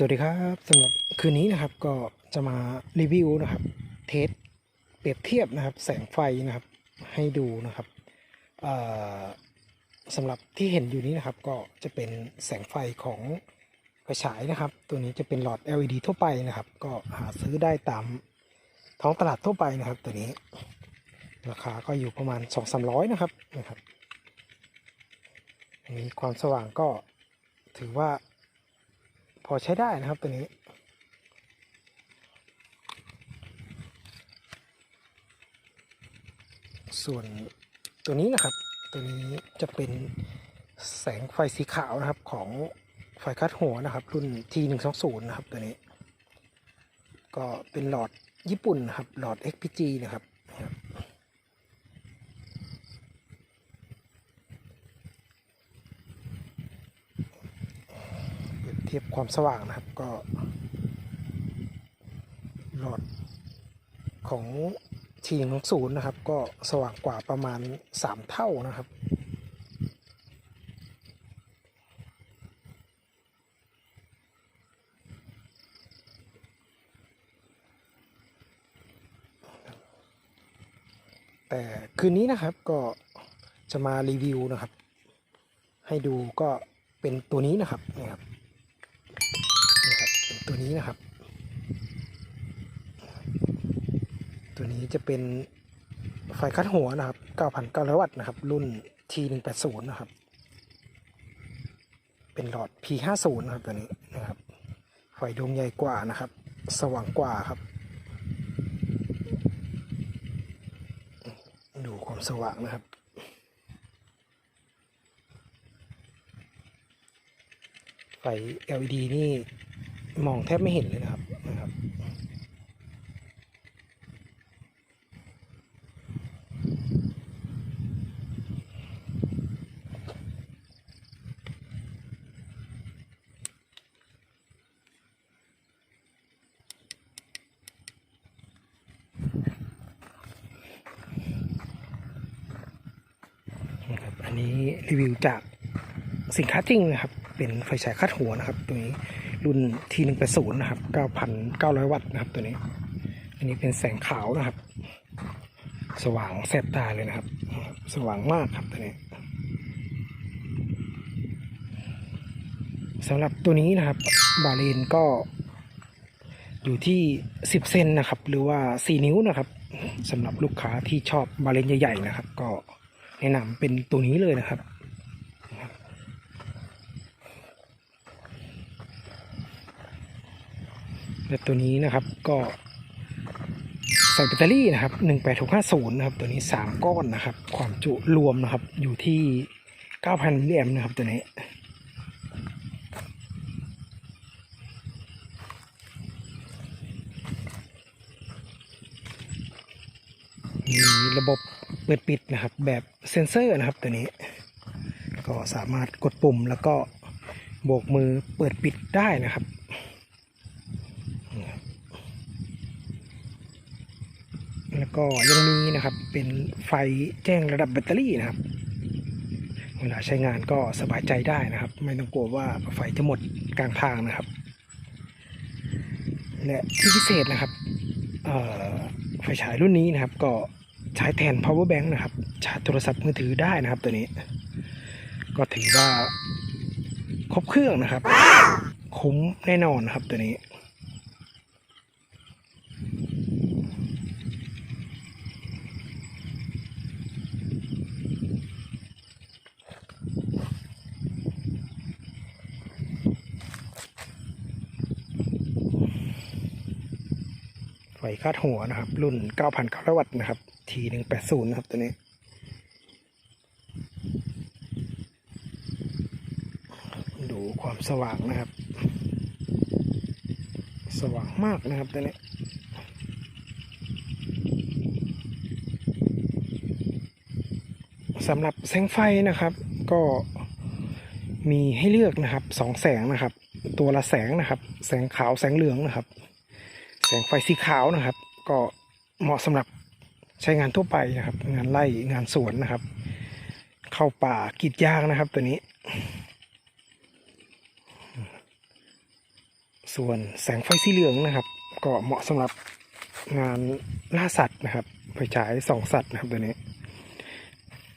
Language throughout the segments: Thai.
สวัสดีครับสำหรับคืนนี้นะครับก็จะมารีวิวนะครับ เทสเปรียบเทียบนะครับ แสงไฟนะครับ ให้ดูนะครับสำหรับที่เห็นอยู่นี้นะครับ ก็จะเป็นแสงไฟของไฟฉายนะครับ ตัวนี้จะเป็นหลอด LED ทั่วไปนะครับ ก็หาซื้อได้ตามท้องตลาดทั่วไปนะครับ ตัวนี้ ราคาก็อยู่ประมาณ 2 3 0 0 นะครับนะครับมีความสว่างก็ถือว่า พอใช้ได้นะครับตัวนี้ ส่วนตัวนี้นะครับ ตัวนี้จะเป็นแสงไฟสีขาวนะครับของไฟคัดหัวนะครับ รุ่น T120 นะครับตัวนี้ ก็เป็นหลอดญี่ปุ่นนะครับ หลอด XPG นะครับนะครับ เทียบความสว่างนะครับก็ หลอดของทีงของศูนย์นะครับ ก็สว่างกว่าประมาณ 3 เท่านะครับแต่คืนนี้นะครับก็จะมารีวิวนะครับ ให้ดูก็เป็นตัวนี้นะครับนี่ครับ นตัวนี้นะครับ ตัวนี้จะเป็นไฟคัดหัวนะครับ 9,900 วัตต์นะครับ รุ่น T180 นะครับ เป็นหลอด P50 นะครับตัวนี้นะครับ ไฟดวงใหญ่กว่านะครับ สว่างกว่าครับ ดูความสว่างนะครับไฟ LED นี่ มองแทบไม่เห็นเลยนะครับนะครับอันนี้รีวิวจากสินค้าจริงนะครับ เป็นไฟฉายคาดหัวนะครับ ตัวนี้ รุ่น T180 นะครับ9,900วัตต์นะครับตัวนี้ อันนี้เป็นแสงขาวนะครับ สว่างแสบตาเลยนะครับ สว่างมากครับตัวนี้สำหรับตัวนี้นะครับ บาเลนก็อยู่ที่10เซนนะครับ หรือว่า4นิ้วนะครับสำหรับลูกค้าที่ชอบบาเลนใหญ่ๆนะครับ ก็แนะนำเป็นตัวนี้เลยนะครับ และตัวนี้นะครับก็ใส่แบตเตอรี่นะครับ18650นะครับตัวนี้ 3 ก้อนนะครับ ความจุรวมนะครับอยู่ที่9,000มิลลิแอมป์นะครับตัวนี้มีระบบเปิดปิดนะครับ แบบเซ็นเซอร์นะครับตัวนี้ ก็สามารถกดปุ่มแล้วก็โบกมือเปิดปิดได้นะครับ แล้วก็ยังมีนะครับเป็นไฟแจ้งระดับแบตเตอรี่นะครับ เวลาใช้งานก็สบายใจได้นะครับ ไม่ต้องกลัวว่าไฟจะหมดกลางทางนะครับ และที่พิเศษนะครับไฟฉายรุ่นนี้นะครับ ก็ใช้แทน power bank นะครับชาร์จโทรศัพท์มือถือได้นะครับตัวนี้ ก็ถือว่าครบเครื่องนะครับ คุ้มแน่นอนนครับตัวนี้ ไฟคาดหัวนะครับ รุ่น 9,900 วัตต์นะครับ T180 นะครับตัวนี้ ดูความสว่างนะครับ สว่างมากนะครับตัวนี้สำหรับแสงไฟนะครับ ก็มีให้เลือกนะครับสองแสงนะครับ ตัวละแสงนะครับ แสงขาวแสงเหลืองนะครับ แสงไฟสีขาวนะครับ ก็เหมาะสำหรับใช้งานทั่วไปนะครับ งานไร่งานสวนนะครับ เข้าป่ากีดยางนะครับ ตัวนี้ ส่วนแสงไฟสีเหลืองนะครับ ก็เหมาะสำหรับงานล่าสัตว์นะครับ ไฟฉายสองสัตว์นะครับตัวนี้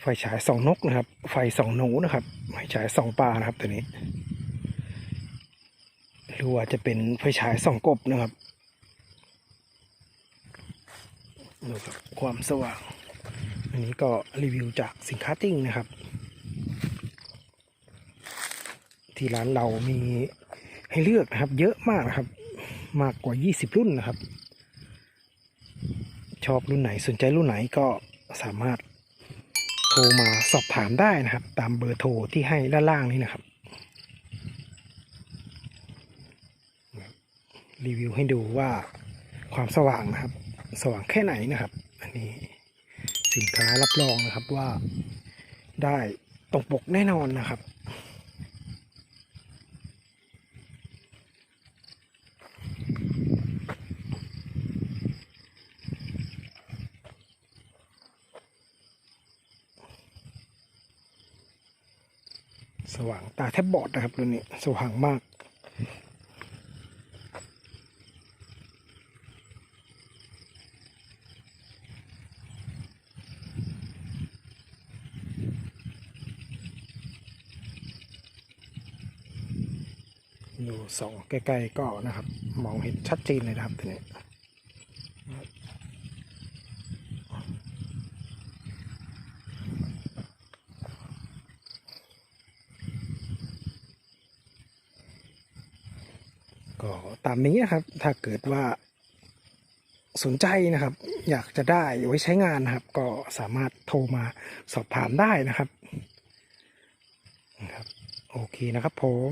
ไฟฉายสองนกนะครับ ไฟสองหนูนะครับ ไฟฉายสองปลานะครับตัวนี้ หรือว่าจะเป็นไฟฉายสองกบนะครับ ดูครับความสว่าง อันนี้ก็รีวิวจากสินค้าติ้งนะครับ ที่ร้านเรามีให้เลือกนะครับ เยอะมากนะครับ มากกว่า 20 รุ่นนะครับ ชอบรุ่นไหนสนใจรุ่นไหนก็สามารถโทรมาสอบถามได้นะครับ ตามเบอร์โทรที่ให้ด้านล่างนี้นะครับ รีวิวให้ดูว่าความสว่างนะครับ สว่างแค่ไหนนะครับ อันนี้สินค้ารับรองนะครับว่าได้ตรงปกแน่นอนนะครับ สว่างตาแทบบอดนะครับตัวนี้สว่างมาก อยู่สองใกล้ๆก็นะครับ มองเห็นชัดเจนเลยนะครับตัวนี้ก็ตามนี้นะครับ ถ้าเกิดว่าสนใจนะครับ อยากจะได้ไว้ใช้งานนะครับ ก็สามารถโทรมาสอบถามได้นะครับนะครับ โอเคนะครับผม